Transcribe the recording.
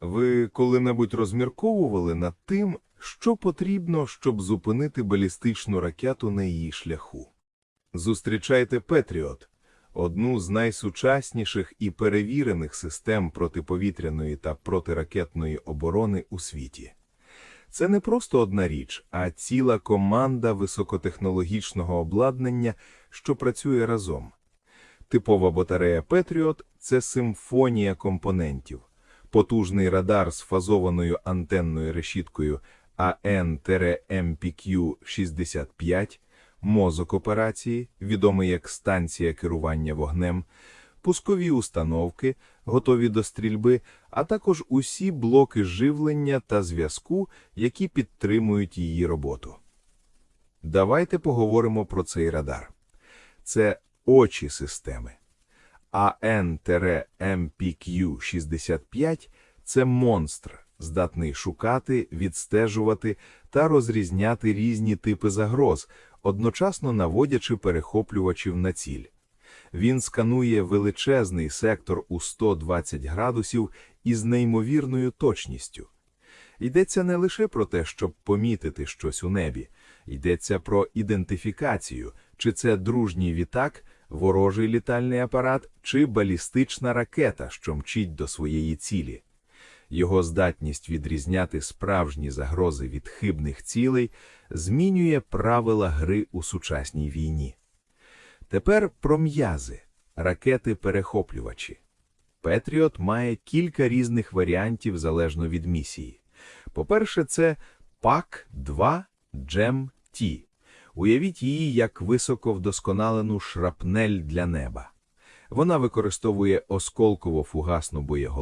Ви коли-небудь розмірковували над тим, що потрібно, щоб зупинити балістичну ракету на її шляху? Зустрічайте Петріот, одну з найсучасніших і перевірених систем протиповітряної та протиракетної оборони у світі. Це не просто одна річ, а ціла команда високотехнологічного обладнання, що працює разом. Типова батарея Петріот – це симфонія компонентів. Потужний радар з фазованою антенною решіткою AN-MPQ-65, мозок операції, відомий як станція керування вогнем, пускові установки, готові до стрільби, а також усі блоки живлення та зв'язку, які підтримують її роботу. Давайте поговоримо про цей радар. Це очі системи. AN-MPQ-65 – це монстр, здатний шукати, відстежувати та розрізняти різні типи загроз, одночасно наводячи перехоплювачів на ціль. Він сканує величезний сектор у 120 градусів із неймовірною точністю. Йдеться не лише про те, щоб помітити щось у небі, йдеться про ідентифікацію, чи це дружній вітак, ворожий літальний апарат чи балістична ракета, що мчить до своєї цілі. Його здатність відрізняти справжні загрози від хибних цілей змінює правила гри у сучасній війні. Тепер про м'язи, ракети-перехоплювачі. Петріот має кілька різних варіантів залежно від місії. По-перше, це ПАК-2 GEM-T. Уявіть її як високовдосконалену шрапнель для неба. Вона використовує осколково-фугасну боєголовку,